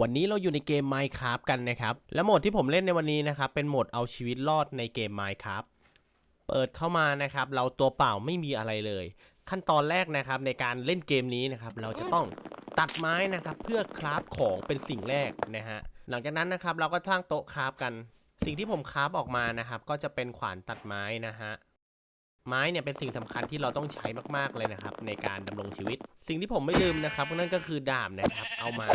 วันนี้เราอยู่ในเกม Minecraft กันนะครับ และโหมดที่ผมเล่นในวันนี้นะครับ เป็นโหมดเอาชีวิตรอดในเกม Minecraft เปิดเข้ามานะครับ เราตัวเปล่าไม่มีอะไรเลย ขั้นตอนแรกนะครับในการเล่นเกมนี้นะครับ เราจะต้องตัดไม้นะครับ เพื่อคราฟของเป็นสิ่งแรกนะฮะ หลังจากนั้นนะครับเราก็สร้างโต๊ะคราฟกัน สิ่งที่ผมคราฟออกมานะครับ ก็จะเป็นขวานตัดไม้นะฮะ ไม้เนี่ยเป็นสิ่งสำคัญที่เราต้องใช้มากๆเลยนะครับ ในการดำรงชีวิต สิ่งที่ผมไม่ลืมนะครับนั่นก็คือดาบนะครับ เอามา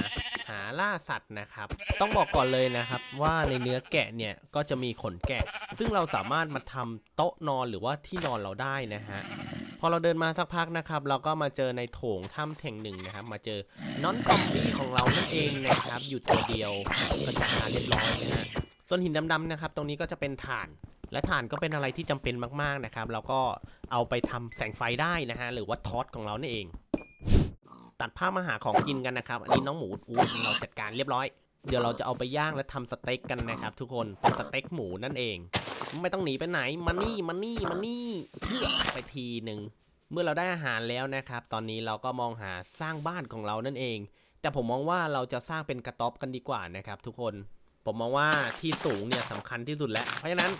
หาล่าสัตว์นะครับ ต้องบอกก่อนเลยนะครับ ว่าในเนื้อแกะเนี่ยก็จะมีขนแกะ ซึ่งเราสามารถมาทำโต๊ะนอนหรือว่าที่นอนเราได้นะฮะพอเราเดินมาสักพักนะครับ เราก็มาเจอในโถงถ้ำแห่งหนึ่งนะครับ มาเจอน้อนซอมบี้ของเรานั่นเองนะครับ อยู่ตัวเดียวก็จัดการเรียบร้อยนะฮะส่วนหินดำๆนะครับ ตรงนี้ก็จะเป็นถ่าน และถ่านก็เป็นอะไรที่จำเป็นมากๆนะครับเราก็เอาไปทำแสงไฟได้นะฮะหรือว่าทอสของเรานั่นเอง ตัดภามาหาของกินกันนะครับ อันนี้น้องหมูอูดเราจัดการเรียบร้อยเดี๋ยวเราจะเอาไปย่างและทำสเต็กกันนะครับ ทุกคนเป็นสเต็กหมูนั่นเอง ไม่ต้องหนีไปไหนมานี่มานี่มานี่เชื่อไปทีหนึ่งเมื่อเราได้อาหารแล้วนะครับ ตอนนี้เราก็มองหาสร้างบ้านของเรานั่นเอง แต่ผมมองว่าเราจะสร้างเป็นกระต๊อบกันดีกว่านะครับ ทุกคนผมมองว่าที่สูงเนี่ยสำคัญที่สุดแล้ว เพราะฉะนั้น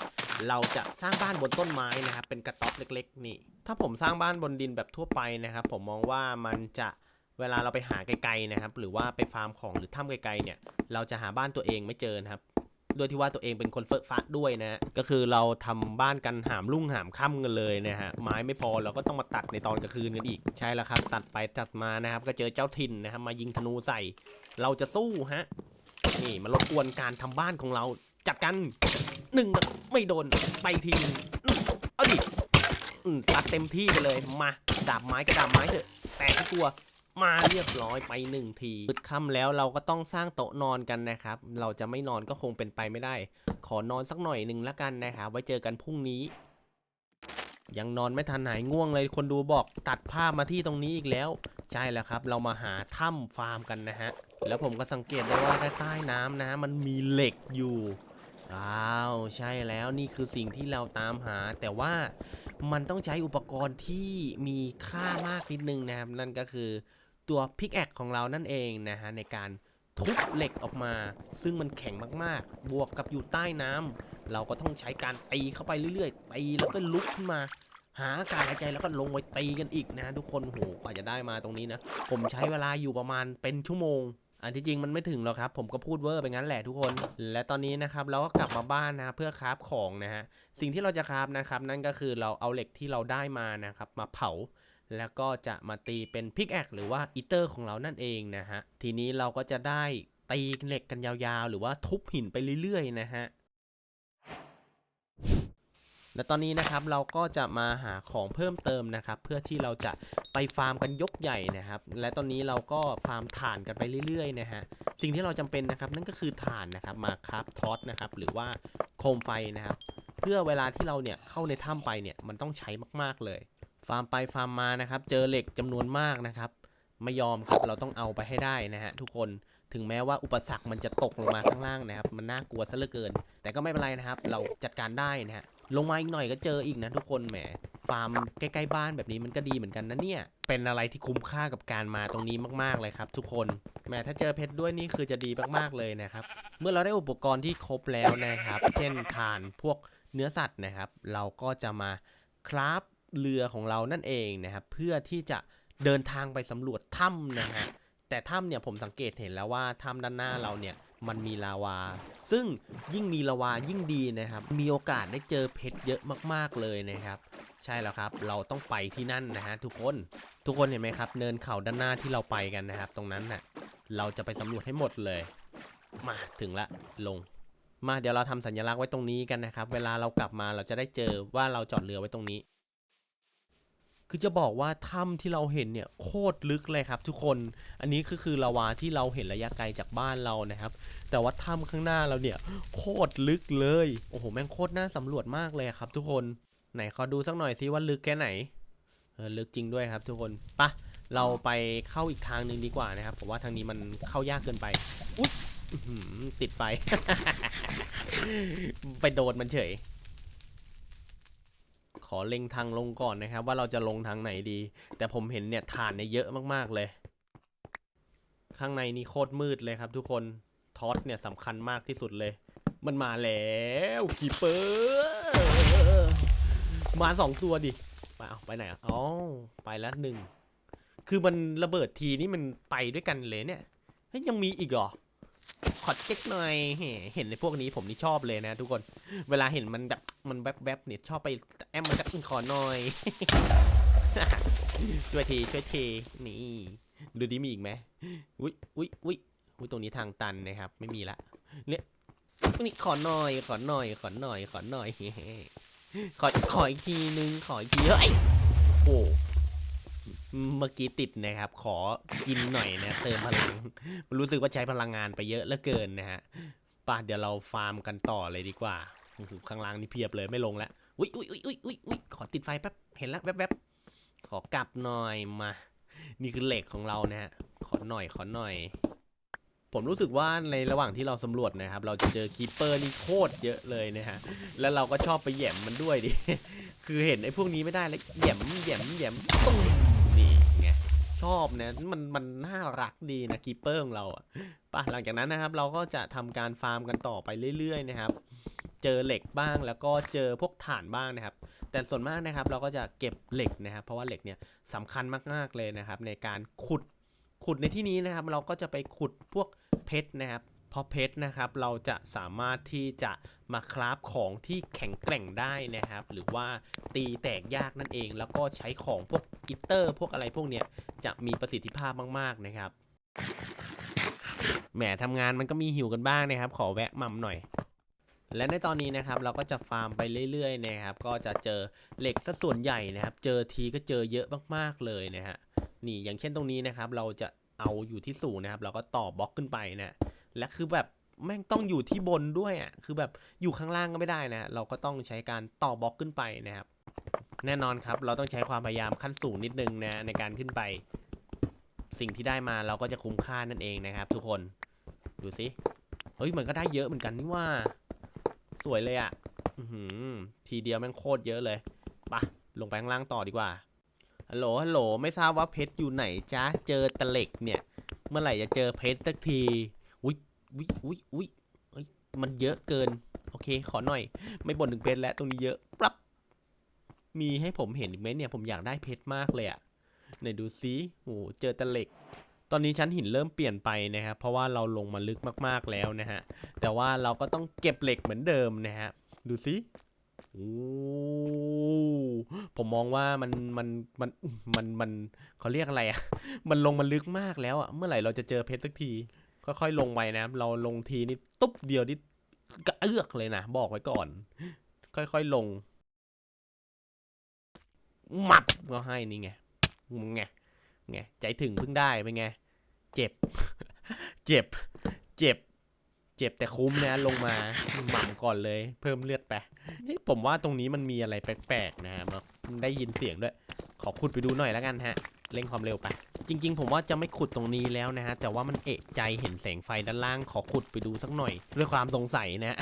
เราจะสร้างบ้านบนต้นไม้นะครับ เป็นกระต๊อบเล็กๆ นี่ ถ้าผมสร้างบ้านบนดินแบบทั่วไปนะครับ ผมมองว่ามันจะเวลาเราไปหาไกลๆนะครับ หรือว่าไปฟาร์มของหรือถ้ำไกลๆเนี่ย เราจะหาบ้านตัวเองไม่เจอนะครับด้วยที่ว่าตัวเองเป็นคนเฟอะฟะด้วยนะ ก็คือเราทำบ้านกันหามรุ่งหามค่ำกันเลยนะฮะ ไม้ไม่พอเราก็ต้องมาตัดในตอนกลางคืนกันอีก ใช่แล้วครับ ตัดไปตัดมานะครับ ก็เจอเจ้าถิ่นนะครับ มายิงธนูใส่ เราจะสู้ฮะ นี่มารบกวนการทำบ้านของเราจัดกัน หนึ่งนะไม่โดนไปทีนึงอืมเอาดิซัดเต็มที่ไปเลยมาดาบไม้กระดาบไม้เถอะแต่ที่กลัวมาเรียบร้อยไปหนึ่งทีมืดค่ำแล้วเราก็ต้องสร้างโต๊ะนอนกันนะครับ เราจะไม่นอนก็คงเป็นไปไม่ได้ ขอนอนสักหน่อยหนึ่งละกันนะครับไว้เจอกันพรุ่งนี้ ยังนอนไม่ทันหายง่วงเลยคนดูบอกตัดภาพมาที่ตรงนี้อีกแล้ว ใช่แล้วครับ เรามาหาถ้ำฟาร์มกันนะฮะ แล้วผมก็สังเกตได้ว่าใต้น้ำนะฮะมันมีเหล็กอยู่ อ้าวใช่แล้วนี่คือสิ่งที่เราตามหา แต่ว่ามันต้องใช้อุปกรณ์ที่มีค่ามากนิดนึงนะครับ นั่นก็คือตัวพิกแอคของเรานั่นเองนะฮะในการทุบเหล็กออกมา ซึ่งมันแข็งมากๆ บวกกับอยู่ใต้น้ำเราก็ต้องใช้การตีเข้าไปเรื่อยๆตีแล้วก็ลุกขึ้นมา หาอากาศหายใจแล้วก็ลงไปตีกันอีกนะ ทุกคนโหกว่าจะได้มาตรงนี้นะ ผมใช้เวลาอยู่ประมาณเป็นชั่วโมง อันที่จริงมันไม่ถึงหรอกครับ ผมก็พูดเวอร์ไปงั้นแหละทุกคน และตอนนี้นะครับเราก็กลับมาบ้านนะเพื่อคราฟของนะฮะสิ่งที่เราจะคราฟนะครับ นั่นก็คือเราเอาเหล็กที่เราได้มานะครับ มาเผาแล้วก็จะมาตีเป็นพิกแอคหรือว่าอีเตอร์ของเรานั่นเองนะฮะทีนี้เราก็จะได้ตีเหล็กกันยาวๆ หรือว่าทุบหินไปเรื่อยๆนะฮะ และตอนนี้นะครับเราก็จะมาหาของเพิ่มเติมนะครับ เพื่อที่เราจะไปฟาร์มกันยกใหญ่นะครับ และตอนนี้เราก็ฟาร์มถ่านกันไปเรื่อยๆนะฮะสิ่งที่เราจำเป็นนะครับ นั่นก็คือถ่านนะครับมาคราฟทอสนะครับหรือว่าโคมไฟนะครับ เพื่อเวลาที่เราเนี่ยเข้าในถ้ำไปเนี่ยมันต้องใช้มากๆเลย ฟาร์มไปฟาร์มมานะครับ เจอเหล็กจำนวนมากนะครับไม่ยอมครับเราต้องเอาไปให้ได้นะฮะทุกคนถึงแม้ว่าอุปสรรคมันจะตกลงมาข้างล่างนะครับ มันน่ากลัวซะเหลือเกิน แต่ก็ไม่เป็นไรนะครับ เราจัดการได้นะฮะ ลงมาอีกหน่อยก็เจออีกนะทุกคนแหมฟาร์มใกล้ๆบ้านแบบนี้มันก็ดีเหมือนกันนะเนี่ย เป็นอะไรที่คุ้มค่ากับการมาตรงนี้มากๆเลยครับ ทุกคนแหมถ้าเจอเพชรด้วยนี่คือจะดีมากๆเลยนะครับ เมื่อเราได้อุปกรณ์ที่ครบแล้วนะครับ เช่นถ่านพวกเนื้อสัตว์นะครับ เราก็จะมาคราฟเรือของเรานั่นเองนะครับ เพื่อที่จะเดินทางไปสำรวจถ้ำนะฮะแต่ถ้ำเนี่ยผมสังเกตเห็นแล้วว่าถ้ำด้านหน้าเราเนี่ย มันมีลาวา ซึ่งยิ่งมีลาวายิ่งดีนะครับ มีโอกาสได้เจอเพชรเยอะมากๆเลยนะครับ ใช่แล้วครับ เราต้องไปที่นั่นนะฮะทุกคน ทุกคนเห็นไหมครับ เนินเขาด้านหน้าที่เราไปกันนะครับ ตรงนั้นน่ะ เราจะไปสำรวจให้หมดเลย มาถึงละลง มาเดี๋ยวเราทำสัญลักษณ์ไว้ตรงนี้กันนะครับ เวลาเรากลับมาเราจะได้เจอว่าเราจอดเรือไว้ตรงนี้ คือจะบอกว่าถ้ำที่เราเห็นเนี่ยโคตรลึกเลยครับ ทุกคน อันนี้ก็คือลาวาที่เราเห็นระยะไกลจากบ้านเรานะครับ แต่ว่าถ้ำข้างหน้าเราเนี่ยโคตรลึกเลย โอ้โหแม่งโคตรน่าสำรวจมากเลยครับ ทุกคน ไหนขอดูสักหน่อยซิว่าลึกแค่ไหน เออลึกจริงด้วยครับ ทุกคนปะเราไปเข้าอีกทางหนึ่งดีกว่านะครับผมว่าทางนี้มันเข้ายากเกินไปอุ๊ยติดไฟ ไปโดนมันเฉย ขอเล็งทางลงก่อนนะครับ ว่าเราจะลงทางไหนดี แต่ผมเห็นเนี่ยฐานเนี่ยเยอะมากๆเลย ข้างในนี่โคตรมืดเลยครับ ทุกคนท็อตเนี่ยสำคัญมากที่สุดเลย มันมาแล้วคีเปอร์มาสองตัวดิไปเอาไปไหนอะอ๋อไปแล้วหนึ่งคือมันระเบิดทีนี่มันไปด้วยกันเลยเนี่ยยังมีอีกเหรอ ขอเช็คหน่อยเฮ้เห็นในพวกนี้ผมนี่ชอบเลยนะ ทุกคน เวลาเห็นมันแบบมันแวบๆเนี่ยชอบไปแอมมันจะขอหน่อย ช่วยทีช่วยทีนี่ ดูดิมีอีกไหมอุ้ยอุ้ยอุ้ยอุ้ยตรงนี้ทางตันนะครับ ไม่มีละเนี่ยนี่ขอหน่อย ขอหน่อย ขอหน่อย ขอหน่อยขอขออีกทีนึงขออีกทีเฮ้ยโอ้ เมื่อกี้ติดนะครับ ขอกินหน่อยนะเติมพลัง รู้สึกว่าใช้พลังงานไปเยอะเหลือเกินนะฮะป่ะเดี๋ยวเราฟาร์มกันต่อเลยดีกว่าข้างล่างนี่เพียบเลยไม่ลงแล้วอุ้ยอุ้ยอุ้ยอุ้ยอุ้ยอุ้ยขอติดไฟแป๊บเห็นแล้วแวบแวบขอกลับหน่อยมา นี่คือเหล็กของเรานะฮะขอหน่อยขอหน่อย ผมรู้สึกว่าในระหว่างที่เราสำรวจนะครับ เราจะเจอคีเปอร์นี่โคตรเยอะเลยนะฮะแล้วเราก็ชอบไปแหย่มมันด้วยดิคือเห็นไอ้พวกนี้ไม่ได้แล้วแหย่มแหย่มแหย่มตุ้ง ชอบเนี่ยมันมันน่ารักดีนะคีปเปอร์ของเราอะป่ะหลังจากนั้นนะครับ เราก็จะทำการฟาร์มกันต่อไปเรื่อย ๆ นะครับ เจอเหล็กบ้างแล้วก็เจอพวกฐานบ้างนะครับ แต่ส่วนมากนะครับเราก็จะเก็บเหล็กนะครับ เพราะว่าเหล็กเนี่ยสำคัญมากๆเลยนะครับ ในการขุดขุดในที่นี้นะครับ เราก็จะไปขุดพวกเพชรนะครับ พราะเพชรนะครับเราจะสามารถที่จะมาคราฟของที่แข็งแกร่งได้นะครับ หรือว่าตีแตกยากนั่นเอง แล้วก็ใช้ของพวกกิตเตอร์ พวกอะไรพวกเนี้ยจะมีประสิทธิภาพมาก ๆ นะครับแหมทำงานมันก็มีหิวกันบ้างนะครับ ขอแวะมัมหน่อย และในตอนนี้นะครับเราก็จะฟาร์มไปเรื่อยๆนะครับ ก็จะเจอเหล็กซะส่วนใหญ่นะครับ เจอทีก็เจอเยอะมากๆเลยนะฮะนี่อย่างเช่นตรงนี้นะครับ เราจะเอาอยู่ที่สูงนะครับ เราก็ต่อบล็อกขึ้นไปนะ และคือแบบแม่งต้องอยู่ที่บนด้วยอะคือแบบอยู่ข้างล่างก็ไม่ได้นะเราก็ต้องใช้การต่อบล็อกขึ้นไปนะครับ แน่นอนครับ เราต้องใช้ความพยายามขั้นสูงนิดนึงนะในการขึ้นไป สิ่งที่ได้มาเราก็จะคุ้มค่านั่นเองนะครับ ทุกคนดูสิเฮ้ยมันก็ได้เยอะเหมือนกันนี่ว่า สวยเลยอะ่ะทีเดียวแม่งโคตรเยอะเลยปะลงไปข้างล่างต่อดีกว่าฮัลโหลฮัลโหลไม่ทราบว่าเพชรอยู่ไหนจ๊ะเจอตะเหล็กเนี่ย เมื่อไหร่จะเจอเพชรสักที อุ้ยอุ้ยอุ้ยเฮ้ยมันเยอะเกิน โอเค ขอหน่อย ไม่บ่นถึงเพชรแล้วตรงนี้เยอะปรับมีให้ผมเห็นอีกไหมเนี่ยผมอยากได้เพชรมากเลยอะไหนดูซิโอ้เจอตะเหล็ก ตอนนี้ชั้นหินเริ่มเปลี่ยนไปนะครับ เพราะว่าเราลงมาลึกมากๆแล้วนะฮะ แต่ว่าเราก็ต้องเก็บเหล็กเหมือนเดิมนะฮะ ดูสิโอ้ผมมองว่ามันมันมันมันมันเขาเรียกอะไรอะมันลงมาลึกมากแล้วอะ เมื่อไหร่เราจะเจอเพชรสักที ค่อยๆลงไปนะครับ เราลงทีนี่ตุ๊บเดียวนี่กระเอือกเลยนะ บอกไว้ก่อน ค่อยๆลงหมับก็ให้นี่ไงไงไงใจถึงเพิ่งได้เป็นไง เจ็บ เจ็บ เจ็บ เจ็บแต่คุ้มนะลงมาหม่ำก่อนเลย เพิ่มเลือดไปนี่ผมว่าตรงนี้มันมีอะไรแปลกๆนะครับได้ยินเสียงด้วย ขอขุดไปดูหน่อยแล้วกันฮะ เร่งความเร็วไป จริง ๆ ผมว่าจะไม่ขุดตรงนี้แล้วนะฮะ แต่ว่ามันเอะใจเห็นแสงไฟด้านล่างขอขุดไปดูสักหน่อย ด้วยความสงสัยนะ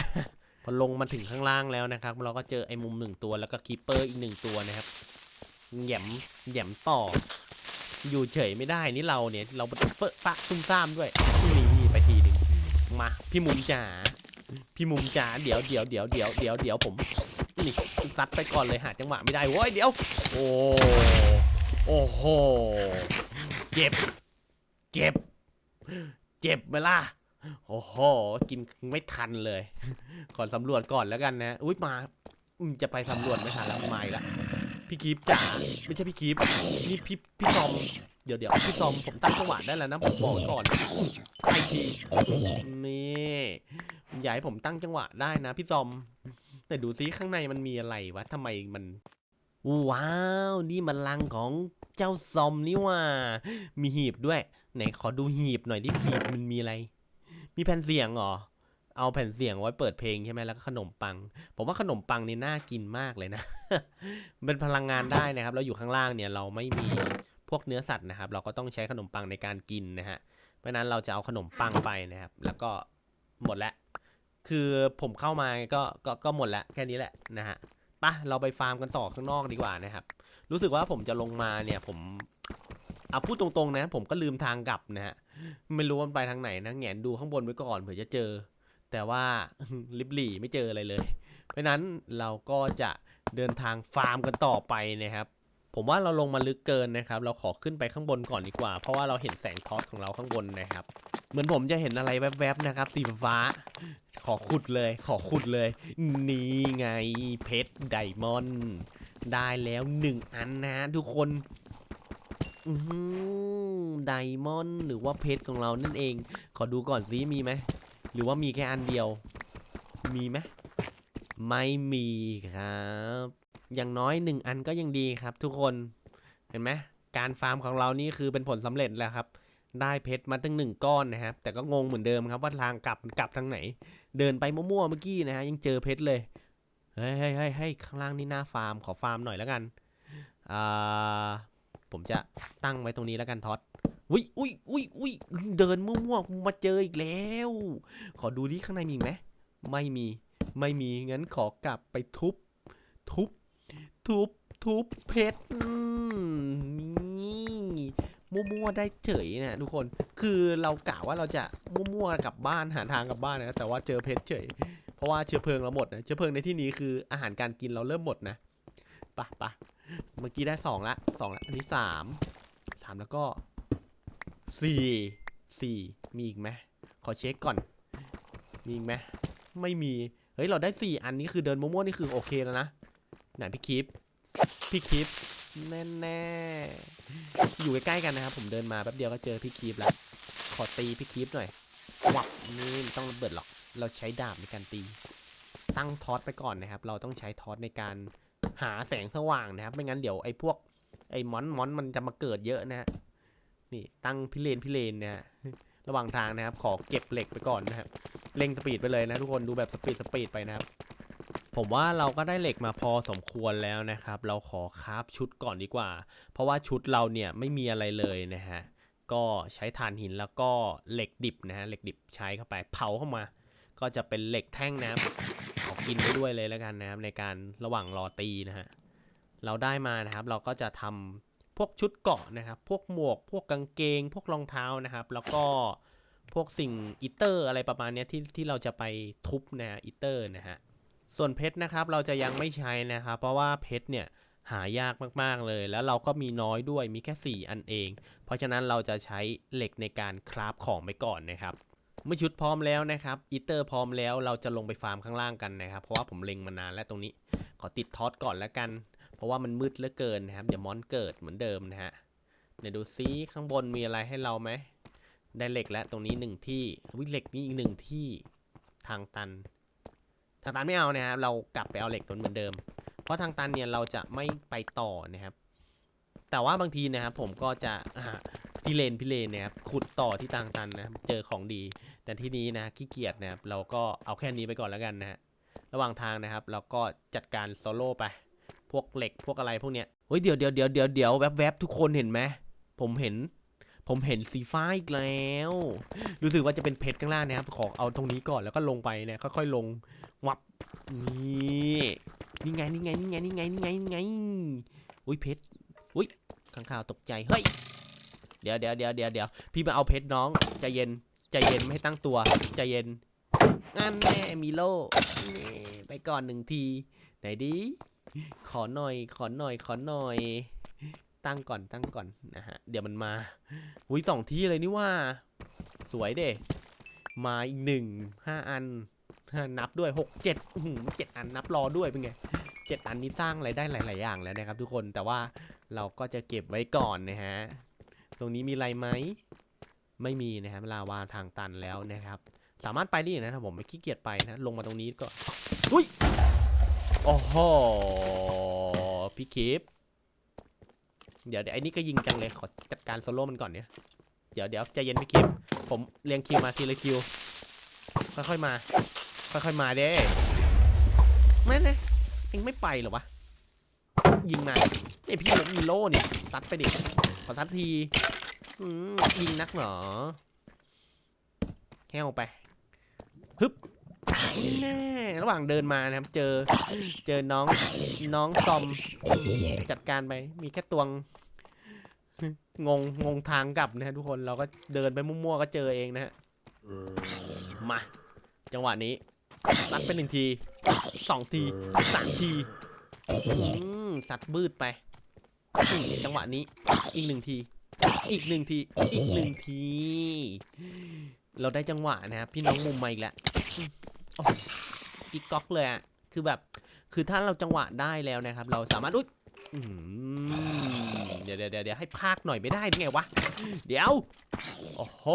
พอลงมาถึงข้างล่างแล้วนะครับ เราก็เจอไอ้มุมหนึ่งตัวแล้วก็คีเปอร์อีกหนึ่งตัวนะครับแหยมแหยมต่อ อยู่เฉยไม่ได้นี่เราเนี่ย เราเปะปะซุ่มซ่ามด้วยนี่ไปทีหนึ่งมาพี่มุมจ๋าพี่มุมจ๋าเดี๋ยวเดี๋ยวเดี๋ยวเดี๋ยวเดี๋ยวเดี๋ยวผมนี่ซัดไปก่อนเลยหาจังหวะไม่ได้โว้ยเดี๋ยว โอ้โอ้โห เจ็บ เจ็บ เจ็บไหมล่ะ โอ้โห กินไม่ทันเลย ขอสำรวจก่อนแล้วกันนะ อุ้ยมาจะไปสำรวจไม่ทันแล้วไมาอีกละพี่กีฟจ๋าไม่ใช่พี่กีฟนี่พี่พี่ซอม เดี๋ยวเดี๋ยวพี่ซอมผมตั้งจังหวะได้แล้วนะผมบอกก่อนไปทีนี่อย่าให้ผมตั้งจังหวะได้นะพี่ซอม แต่ดูซิข้างในมันมีอะไรวะทำไมมัน ว้าว นี่มันลังของเจ้าซอมนี่ว่า มีหีบด้วย ไหนขอดูหีบหน่อยที่หีบมันมีอะไร มีแผ่นเสียงเหรอ เอาแผ่นเสียงไว้เปิดเพลงใช่ไหมแล้วก็ขนมปัง ผมว่าขนมปังนี่น่ากินมากเลยนะ เป็นพลังงานได้นะครับแล้วอยู่ข้างล่างเนี่ยเราไม่มีพวกเนื้อสัตว์นะครับ เราก็ต้องใช้ขนมปังในการกินนะฮะ เพราะฉะนั้นเราจะเอาขนมปังไปนะครับ แล้วก็หมดแล้ว คือผมเข้ามาก็ ก็ ก็หมดแล้วแค่นี้แหละนะฮะ ปะเราไปฟาร์มกันต่อข้างนอกดีกว่านะครับ รู้สึกว่าผมจะลงมาเนี่ยผมเอาพูดตรงๆนะผมก็ลืมทางกลับนะฮะไม่รู้ว่ามันไปทางไหนนะแหงนดูข้างบนไว้ก่อนเผื่อจะเจอ แต่ว่าลิบหลี่ไม่เจออะไรเลย เพราะนั้นเราก็จะเดินทางฟาร์มกันต่อไปนะครับ ผมว่าเราลงมาลึกเกินนะครับ เราขอขึ้นไปข้างบนก่อนดีกว่า เพราะว่าเราเห็นแสงทอตของเราข้างบนนะครับ เหมือนผมจะเห็นอะไรแวบๆนะครับ สีฟ้า ขอขุดเลย ขอขุดเลย นี่ไงเพชรไดมอนด์ได้แล้วหนึ่งอันนะทุกคนไดมอนด์หรือว่าเพชรของเรานั่นเอง ขอดูก่อนซิมีไหม หรือว่ามีแค่อันเดียว มีไหมไม่มีครับ อย่างน้อยหนึ่งอันก็ยังดีครับ ทุกคน เห็นไหมการฟาร์มของเรานี่คือเป็นผลสำเร็จแล้วครับ ได้เพชรมาตั้งหนึ่งก้อนนะครับ แต่ก็งงเหมือนเดิมครับว่าทางกลับกลับทางไหน เดินไปมั่วๆเมื่อกี้นะฮะยังเจอเพชรเลยเฮ้ยเฮ้ยเฮ้ยข้างล่างนี่หน้าฟาร์มขอฟาร์มหน่อยแล้วกันอ่าผมจะตั้งไว้ตรงนี้แล้วกันท็อตอุ้ยอุ้ยอุ้ยอุ้ยเดินมั่วๆมาเจออีกแล้ว ขอดูดิข้างในมีไหมไม่มีไม่มีงั้นขอกลับไปทุบ ทุบ ทุบ ทุบเพชร มั่วๆได้เฉยนะทุกคนคือเรากะว่าเราจะมั่วๆกลับบ้านหาทางกลับบ้านนะแต่ว่าเจอเพชรเฉย เพราะว่าเชื้อเพลิงเราหมดนะเชื้อเพลิงในที่นี้คืออาหารการกินเราเริ่มหมดนะปะปะเมื่อกี้ได้สองละสองละอันนี้สามสามแล้วก็สี่สี่มีอีกไหมขอเช็คก่อน มีอีกไหมไม่มี เฮ้ย เราได้สี่อันนี้คือเดินมั่วๆนี่คือโอเคแล้วนะ ไหนพี่คิป พี่คิป แน่แน่ๆอยู่ใกล้ๆกันนะครับ ผมเดินมาแป๊บเดียวก็เจอพี่คิปแล้ว ขอตีพี่คิปหน่อยวับนี่ไม่ต้องระเบิดหรอก เราใช้ดาบในการตี ตั้งทอสไปก่อนนะครับ เราต้องใช้ทอสในการหาแสงสว่างนะครับ ไม่งั้นเดี๋ยวไอ้พวกไอ้มอนมอนมันจะมาเกิดเยอะนะฮะ นี่ตั้งพิเรนพิเรนนะฮะ ระหว่างทางนะครับ ขอเก็บเหล็กไปก่อนนะครับ เร่งสปีดไปเลยนะทุกคน ดูแบบสปีดสปีดไปนะครับ ผมว่าเราก็ได้เหล็กมาพอสมควรแล้วนะครับ เราขอคราฟชุดก่อนดีกว่า เพราะว่าชุดเราเนี่ยไม่มีอะไรเลยนะฮะ ก็ใช้ถ่านหินแล้วก็เหล็กดิบนะฮะ เหล็กดิบใช้เข้าไปเผาเข้ามา ก็จะเป็นเหล็กแท่งนะครับขอกินไปด้วยเลยแล้วกันนะครับในการระหว่างรอตีนะฮะ เราได้มานะครับ เราก็จะทำพวกชุดเกาะนะครับ พวกหมวก พวกกางเกง พวกรองเท้านะครับ แล้วก็พวกสิ่งอีเตอร์อะไรประมาณนี้ที่ที่เราจะไปทุบนะอีเตอร์นะฮะ ส่วนเพชรนะครับเราจะยังไม่ใช้นะครับ เพราะว่าเพชรเนี่ยหายากมากๆเลย แล้วเราก็มีน้อยด้วยมีแค่ 4 อันเอง เพราะฉะนั้นเราจะใช้เหล็กในการคราฟของไปก่อนนะครับ เมื่อชุดพร้อมแล้วนะครับอีเตอร์พร้อมแล้วเราจะลงไปฟาร์มข้างล่างกันนะครับ เพราะว่าผมเล็งมานานแล้วตรงนี้ ขอติดท็อตก่อนแล้วกัน เพราะว่ามันมืดเหลือเกินนะครับเดี๋ยวมอนเกิดเหมือนเดิมนะฮะเดี๋ยวดูซิข้างบนมีอะไรให้เราไหมได้เหล็กแล้วตรงนี้หนึ่งที่วิเหล็กนี่อีกหนึ่งที่ทางตัน ทางตันไม่เอานะครับเรากลับไปเอาเหล็กตนเหมือนเดิม เพราะทางตันเนี่ยเราจะไม่ไปต่อนะครับ แต่ว่าบางทีนะครับผมก็จะอ่าพิเรนพิเรนนะครับขุดต่อที่ทางตันนะครับเจอของดี แต่ที่นี้นะขี้เกียจนะครับเราก็เอาแค่นี้ไปก่อนแล้วกันนะฮะระหว่างทางนะครับเราก็จัดการโซโล่ไปพวกเหล็กพวกอะไรพวกเนี้ยเฮ้ยเดี๋ยวเดี๋ยวเดี๋ยวเดี๋ยวเดี๋ยวแวบแวบทุกคนเห็นไหมผมเห็น ผมเห็นสีฟ้าอีกแล้ว รู้สึกว่าจะเป็นเพชรข้างล่างนะครับ ขอเอาตรงนี้ก่อนแล้วก็ลงไปเนี่ยค่อยๆลงวับนี่นี่ไงนี่ไงนี่ไงนี่ไงนี่ไงนี่ไงอุ้ยเพชรอุ้ยข้างข่าวตกใจเฮ้ยเดี๋ยวเดี๋ยวเดี๋ยวเดี๋ยวเดี๋ยวพี่มาเอาเพชรน้องใจเย็นใจเย็นไม่ให้ตั้งตัวใจเย็นงั้นแน่มีโล่ไปก่อนหนึ่งที ไหนดิขอหน่อย ขอหน่อย ขอหน่อย ตั้งก่อนตั้งก่อนนะฮะ เดี๋ยวมันมาอุ้ยสองที่เลยนี่ว่า สวยเด้มาอีกหนึ่งห้าอันนับด้วยหกเจ็ดหือเจ็ดอันนับรอด้วยเป็นไงเจ็ดอันนี้สร้างอะไรได้หลาย ๆ อย่างแล้วนะครับ ทุกคนแต่ว่าเราก็จะเก็บไว้ก่อนนะฮะตรงนี้มีอะไรไหมไม่มีนะครับลาวาทางตันแล้วนะครับ สามารถไปได้นะถ้าผมไม่ขี้เกียจไปนะ ลงมาตรงนี้ก็อุ้ยโอ้โหพี่คิป เดี๋ยวเดี๋ยวไอ้นี่ก็ยิงจังเลย ขอจัดการโซโล่มันก่อนเนี่ย เดี๋ยวเดี๋ยวใจเย็นพี่คิมผมเรียงคิวมาทีละคิว ค่อยๆมา ค่อยๆมาเด้แม่นะเองไม่ไปหรอวะ ยิงมาไอยพี่ผมมีโล่นี่ยซัดไปดิ ขอซัดทียิงนักเหรอแค่เอาไป แน่ระหว่างเดินมานะครับ เจอเจอน้องน้องซอมจัดการไป มีแค่ตวง งงงงทางกลับนะฮะทุกคนเราก็เดินไปมั่วๆก็เจอเองนะฮะมา จังหวะนี้ซัดไปหนึ่งทีสองทีสามทีอืมซัดบืดไป จังหวะนี้อีกหนึ่งที อีกหนึ่งที อีกหนึ่งที เราได้จังหวะนะครับพี่น้องมุมมาอีกแล้วอืมโอ้โหอีกก๊อกเลยอะคือแบบ คือถ้าเราจังหวะได้แล้วนะครับ เราสามารถ อุ๊ยเดี๋ยวเดี๋ยวเดี๋ยวเดี๋ยวให้พากหน่อยไม่ได้หรือไงวะ เดี๋ยว โอ้โห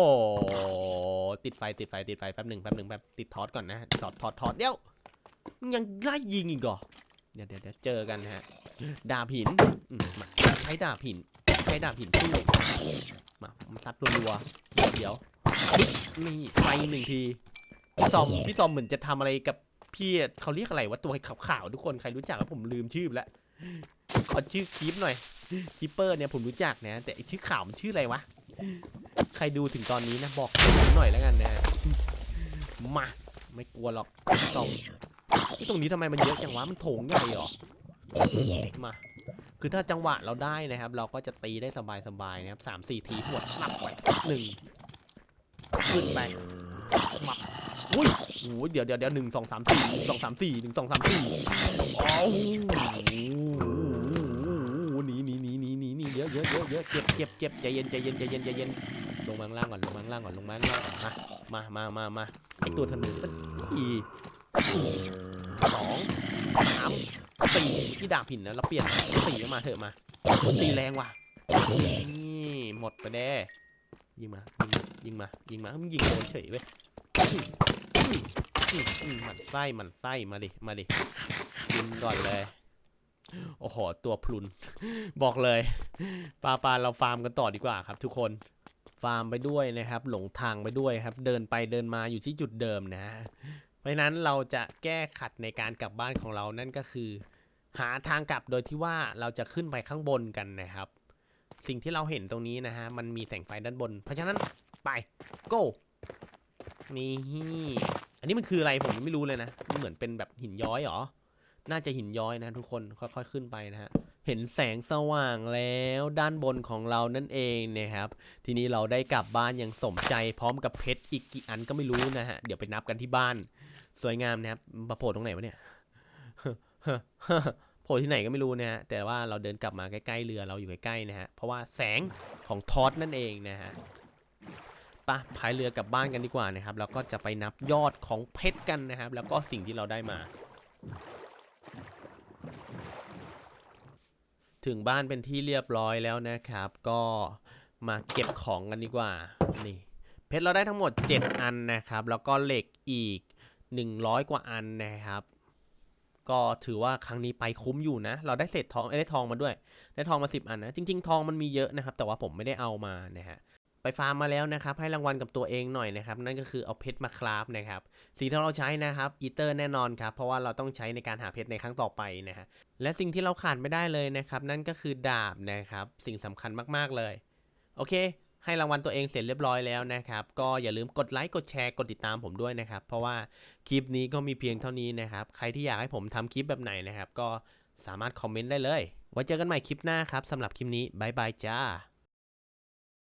ติดไฟติดไฟติดไฟแป๊บหนึ่งแป๊บหนึ่งแป๊บติดทอดก่อนนะถอดถอดถอดเดี๋ยว ยังไล่ยิงอีกเหรอ เดี๋ยวเดี๋ยวเดี๋ยวเจอกันนะฮะ ดาบหินมมาใช้ดาบหิน ใช้ดาบหินสู้มามซัดรัวๆเดี๋ยวเดี๋ยวนี่ไฟหนึ่งทีพี่ซอมพี่ซอมเหมือนจะทำอะไรกับพี่เขาเรียกอะไรว่าตัวขาวๆทุกคนใครรู้จักผมลืมชื่อแล้วขอชื่อคลิปหน่อยคิปเปอร์เนี่ยผมรู้จักนะ แต่ไอชื่อขาวมันชื่ออะไรวะ ใครดูถึงตอนนี้นะบอกผมหน่อยแล้วกันนะมาไม่กลัวหรอกซอมตรงนี้ทำไมมันเยอะจังวะมันโถงใหญ่หรอมา คือถ้าจังหวะเราได้นะครับ เราก็จะตีได้สบายๆนะครับสามสี่ทีหวดหลับไปหนึ่งขึ้นไปมาอุ้ยโอ้ยเดี๋ยวเดี๋ยวเดี๋ยวหนึ่งสองสามสี่หนึ่งสองสามสี่หนึ่งสองสามสี่โอ้โหหนีหนีหนีหนีหนีหนีเยอะเยอะเยอะเยอะเจ็บเจ็บเจ็บใจเย็นใจเย็นใจเย็นใจเย็นลงมาล่างก่อนลงมาล่างก่อนลงมาล่างก่อนมามามามามาไอตัวธนูมันอีสองสาม สี่ที่ดาบหินนะเราเปลี่ยนสี่มาเถอะมาตีแรงว่ะนี่หมดไปแด้ยิงมายิงมายิงมายิงมามึงยิงโดนเฉยเว้ยมันไส้มันไส้มาดิมาดิกินก่อนเลยโอ้โหตัวพลุน บอกเลยปลาปลาเราฟาร์มกันต่อดีกว่าครับ ทุกคนฟาร์มไปด้วยนะครับ หลงทางไปด้วยครับ เดินไปเดินมาอยู่ที่จุดเดิมนะ เพราะฉะนั้นเราจะแก้ขัดในการกลับบ้านของเรานั่นก็คือ หาทางกลับโดยที่ว่าเราจะขึ้นไปข้างบนกันนะครับ สิ่งที่เราเห็นตรงนี้นะฮะมันมีแสงไฟด้านบน เพราะฉะนั้นไป go นี่อันนี้มันคืออะไรผมไม่รู้เลยนะมันเหมือนเป็นแบบหินย้อยเหรอ น่าจะหินย้อยนะทุกคนค่อยๆขึ้นไปนะฮะเห็นแสงสว่างแล้วด้านบนของเรานั่นเองนะครับ ทีนี้เราได้กลับบ้านอย่างสมใจพร้อมกับเพชรอีกกี่อันก็ไม่รู้นะฮะ เดี๋ยวไปนับกันที่บ้าน สวยงามนะครับมาโผล่ตรงไหนวะเนี่ย โผล่ที่ไหนก็ไม่รู้นะฮะ แต่ว่าเราเดินกลับมาใกล้ๆเรือเราอยู่ใกล้ๆนะฮะ เพราะว่าแสงของทอสนั่นเองนะฮะปะพายเรือกลับบ้านกันดีกว่านะครับ แล้วก็จะไปนับยอดของเพชรกันนะครับ แล้วก็สิ่งที่เราได้มา ถึงบ้านเป็นที่เรียบร้อยแล้วนะครับ ก็มาเก็บของกันดีกว่า นี่ เพชรเราได้ทั้งหมด 7 อันนะครับ แล้วก็เหล็กอีก 100 กว่าอันนะครับ ก็ถือว่าครั้งนี้ไปคุ้มอยู่นะ เราได้เศษทองได้ทองมาด้วย ได้ทองมา 10 อันนะ จริง ๆ ทองมันมีเยอะนะครับ แต่ว่าผมไม่ได้เอามานะฮะไปฟาร์มมาแล้วนะครับ ให้รางวัลกับตัวเองหน่อยนะครับ นั่นก็คือเอาเพชรมาคราฟนะครับสิ่งที่เราใช้นะครับอีเตอร์แน่นอนครับ เพราะว่าเราต้องใช้ในการหาเพชรในครั้งต่อไปนะฮะและสิ่งที่เราขาดไม่ได้เลยนะครับ นั่นก็คือดาบนะครับ สิ่งสำคัญมากๆเลย โอเค ให้รางวัลตัวเองเสร็จเรียบร้อยแล้วนะครับ ก็อย่าลืมกดไลค์กดแชร์กดติดตามผมด้วยนะครับ เพราะว่าคลิปนี้ก็มีเพียงเท่านี้นะครับ ใครที่อยากให้ผมทำคลิปแบบไหนนะครับ ก็สามารถคอมเมนต์ได้เลย ไว้เจอกันใหม่คลิปหน้าครับสำหรับคลิปนี้บายบายจ้า